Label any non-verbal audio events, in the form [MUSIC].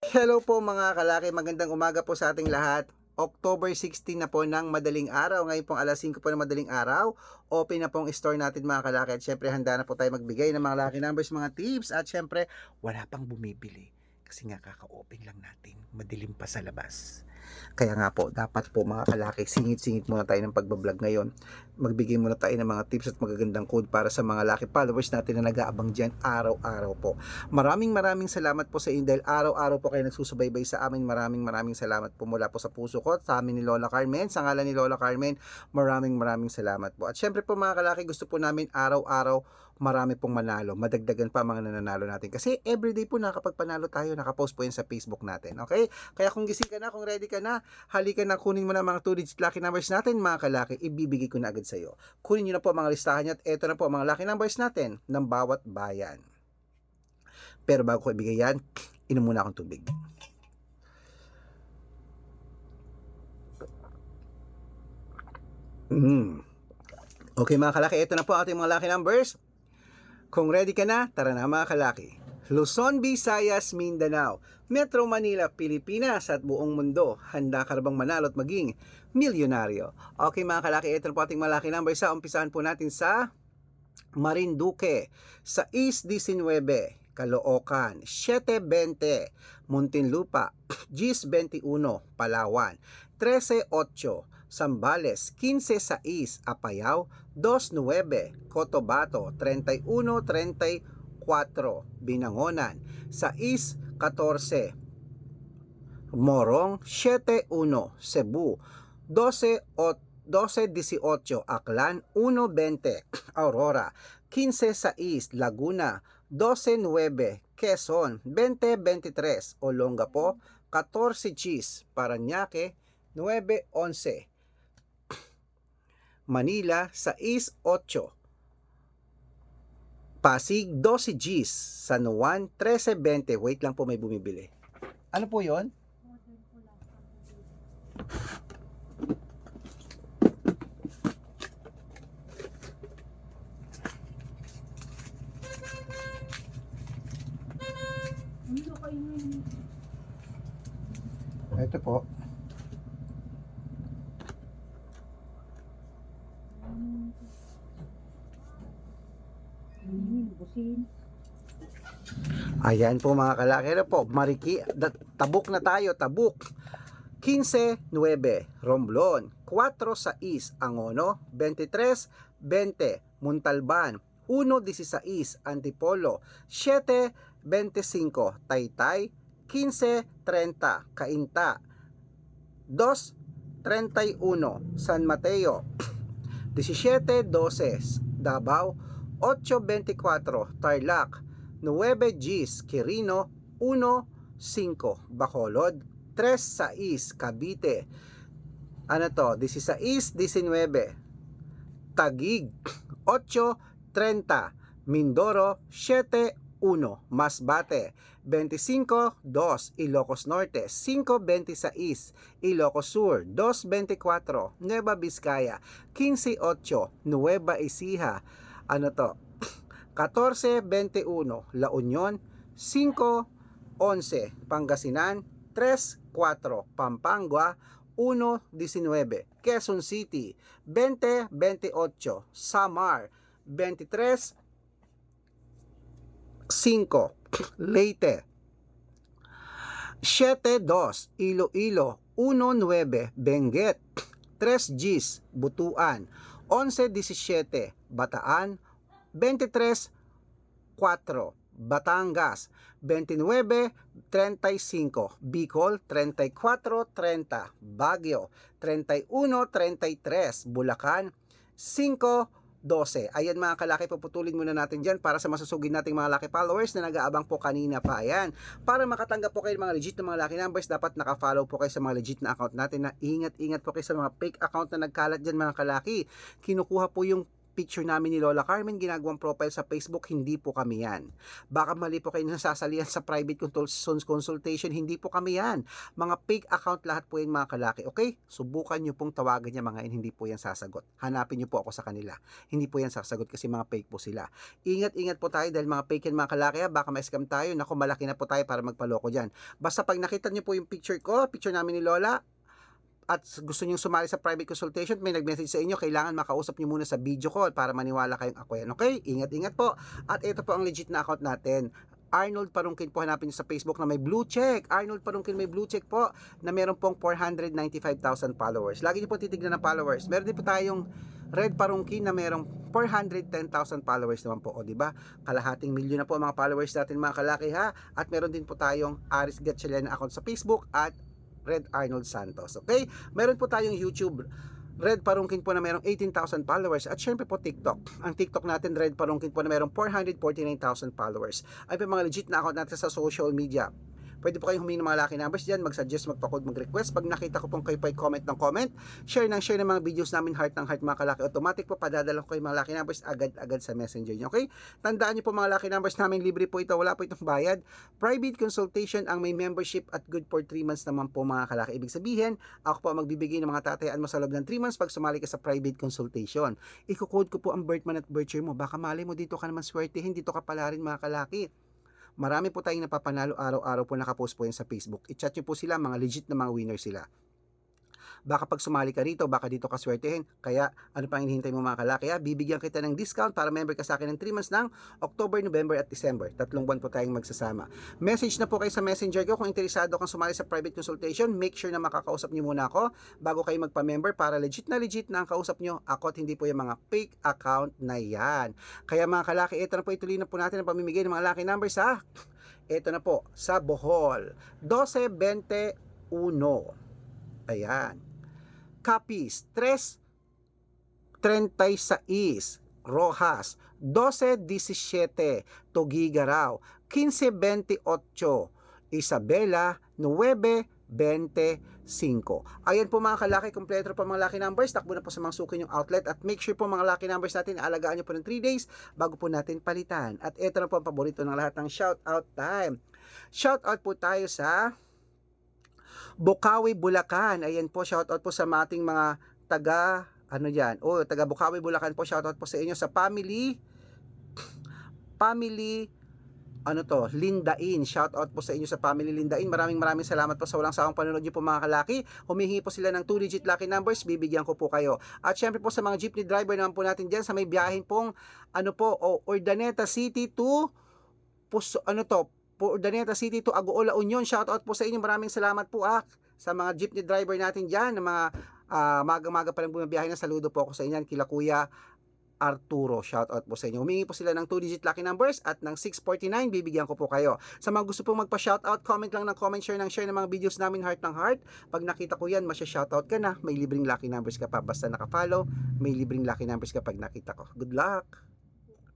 Hello po mga kalaki, magandang umaga po sa ating lahat. October 16 na po ng madaling araw. Ngayon pong alas 5 po ng madaling araw. Open na pong store natin mga kalaki. At syempre handa na po tayo magbigay ng mga lucky numbers, mga tips. At syempre wala pang bumibili. Kasi nga kaka-open lang natin. Madilim pa sa labas. Kaya nga po, dapat po mga kalaki, singit-singit muna tayo ng pagbablog ngayon. Magbigay muna tayo ng mga tips at magagandang code para sa mga lucky followers natin na nag-aabang dyan araw-araw po. Maraming maraming salamat po sa inyo dahil araw-araw po kayo nagsusubaybay sa amin. Maraming maraming salamat po mula po sa puso ko, sa amin ni Lola Carmen, sa ngalan ni Lola Carmen. Maraming maraming salamat po. At syempre po mga kalaki, gusto po namin araw-araw marami pong manalo. Madagdagan pa mga nananalo natin. Kasi everyday po nakapagpanalo tayo, nakapost po yan sa Facebook natin. Okay? Kaya kung gising ka na, kung ready ka na, halika na kunin mo na mga 2 digit lucky numbers natin mga kalaki. Ibibigay ko na agad sa iyo. Kunin niyo na po mga listahan niyo at eto na po ang mga lucky numbers natin ng bawat bayan. Pero bago ko ibigay yan, inom muna akong tubig. Mm. Okay mga kalaki, ito na po ating mga lucky numbers. Kung ready ka na, tara na mga kalaki. Luzon, Visayas, Mindanao, Metro Manila, Pilipinas at buong mundo. Handa ka bang manalo at maging milyonaryo? Okay mga kalaki, ito po ating mga lucky numbers. Sa umpisahan po natin sa Marinduque, sa East 19, Caloocan, 720, Muntinlupa, [CLEARS THROAT] Gis 21, Palawan, 13.8, Sambales, 15.6, Apayao, 2.9, Cotabato, 31.34, Binangonan, 6.14, Morong, 7.1, Cebu, 12.8, 12.18 Aklan, 1.20 Aurora, 15.6 Laguna, 12.9 Quezon, 20.23 Olongapo, 14 Chis Paranaque, 9.11 [CLEARS THROAT] Manila, 6.8 Pasig, 12 Gs. San Juan, 13.20. Wait lang po, may bumibili. Ano po yon? Ito po. Ayan po mga kalaki. Ano po? Mariki. da- Tabuk na tayo. Tabuk. 15.9 Romblon. 4.6 Angono. 23.20 Muntalban. 1.16 Antipolo. 7.25 Taytay. 15.30 Cainta. 2.31 San Mateo. 17.12 Davao. 8.24 Tarlac. 9 Gs Quirino, 1-5 Bacolod, 3-6 Cavite. Ano to? 16-19 Tagig, 8-30 Mindoro, 7-1 Masbate, 25-2 Ilocos Norte, 5-26 Ilocos Sur, 2-24 Nueva Vizcaya, 15-8 Nueva Ecija. Ano to? 14.21 La Union, 5.11 Pangasinan, 3.4 Pampanga, 1.19 Quezon City, 20.28 Samar, 23.5 Leyte, 7.2 Iloilo, 1.9 Benguet, 3 Gs Butuan, 11.17 Bataan, 23.4 Batangas 29.35 Bicol 34.30 Baguio 31.33 Bulacan 5.12 Ayan mga kalaki, puputulin muna natin dyan para sa masusugin nating mga lucky followers na nag-aabang po kanina pa. Ayan. Para makatanggap po kayo ng mga legit na mga lucky numbers, dapat naka-follow po kayo sa mga legit na account natin na ingat-ingat po kayo sa mga fake account na nagkalat dyan mga kalaki. Kinukuha po yung picture namin ni Lola Carmen ginagawang profile sa Facebook, hindi po kami yan. Baka mali po kayo nasasalihan sa private consul- consultation, hindi po kami yan. Mga fake account lahat po yan mga kalaki, okay? Subukan nyo pong tawagan niya mga yan, hindi po yan sasagot. Hanapin nyo po ako sa kanila. Hindi po yan sasagot kasi mga fake po sila. Ingat-ingat po tayo dahil mga fake yan mga kalaki, baka ma-scam tayo. Naku, malaki na po tayo para magpaloko dyan. Basta pag nakita nyo po yung picture ko, picture namin ni Lola, at gusto niyo sumali sa private consultation, may nag-message sa inyo, kailangan makausap niyo muna sa video call para maniwala kayong ako yan. Okay? Ingat-ingat po. At ito po ang legit na account natin. Arnold Parungkin po hanapin niyo sa Facebook na may blue check. Arnold Parungkin may blue check po na meron pong 495,000 followers. Lagi niyo po titignan ng followers. Meron din po tayong Red Parungkin na merong 410,000 followers naman po. O, di ba? Kalahating milyon na po ang mga followers natin mga kalaki ha. At meron din po tayong Aris Gatchalian account sa Facebook at Red Arnold Santos. Okay? Meron po tayong YouTube Red Parungkin po na merong 18,000 followers at syempre po TikTok. Ang TikTok natin Red Parungkin po na merong 449,000 followers. Ay po mga legit na account natin sa social media. Pwede po kayong humingi ng mga lucky numbers dyan, mag-suggest, magpa-code, mag-request. Pag nakita ko pong kayo pa comment ng comment, share ng share ng mga videos namin, heart ng heart mga kalaki. Automatic po, padadala ko kayo mga lucky numbers agad-agad sa messenger nyo. Okay? Tandaan nyo po mga lucky numbers namin, libre po ito, wala po itong bayad. Private consultation ang may membership at good for 3 months naman po mga kalaki. Ibig sabihin, ako po magbibigay ng mga tatayaan mo sa loob ng 3 months pag sumali ka sa private consultation. Iko-code ko po ang birth month at birth year mo. Baka mali mo dito ka naman swertehin, dito ka pala rin mga kalaki. Marami po tayong napapanalo araw-araw po nakapost po yan sa Facebook. I-chat nyo po sila, mga legit na mga winner sila. Baka pag sumali ka rito, baka dito ka swertehin. Kaya ano pang hinihintay mo mga kalaki? Ha? Bibigyan kita ng discount para member ka sa akin ng 3 months ng October, November at December. Tatlong buwan po tayong magsasama. Message na po kayo sa messenger ko kung interesado kang sumali sa private consultation. Make sure na makakausap niyo muna ako bago kayo magpa-member para legit na legit na ang kausap niyo. Ako at hindi po yung mga fake account na yan. Kaya mga kalaki, ito na po ituloy na po natin ang pamimigay ng mga lucky numbers ha. Ito na po, sa Bohol. 1221. Ayan. Capiz, 336. Rojas, 1217. Tugigaraw, 1528. Isabela, 925. Ayan po mga kalaki, kompleto po mga lucky numbers. Takbo na po sa mga suki yung outlet at make sure po mga lucky numbers natin, alagaan nyo po ng 3 days bago po natin palitan. At ito na po ang paborito ng lahat ng shout out time. Shout out po tayo sa Bukawi, Bulacan. Ayan po, shout out po sa ating mga taga ano yan? Oh, taga Bukawi, Bulacan po. Shout out po sa inyo sa family family ano to, Lindain. Shout out po sa inyo sa family Lindain. Maraming maraming salamat po sa walang sawang panonood niyo po mga kalaki. Humihingi po sila ng 2 digit lucky numbers, bibigyan ko po kayo. At syempre po sa mga jeepney driver naman po natin diyan sa may biyahin pong ano po, o Urdaneta City to Pus, ano to, Urdaneta City to Agoola Union. Shout out po sa inyo. Maraming salamat po ah, sa mga jeepney driver natin diyan, ng mga uh, maga-maga pa lang bumabiyahe na saludo po ako sa inyo kila Kuya Arturo. Shout out po sa inyo. Humingi po sila ng 2 digit lucky numbers at ng 649 bibigyan ko po kayo. Sa mga gusto pong magpa-shout out, comment lang ng comment, share ng share ng mga videos namin heart ng heart. Pag nakita ko yan, masya-shout out ka na. May libreng lucky numbers ka pa basta naka-follow. May libreng lucky numbers ka pag nakita ko. Good luck!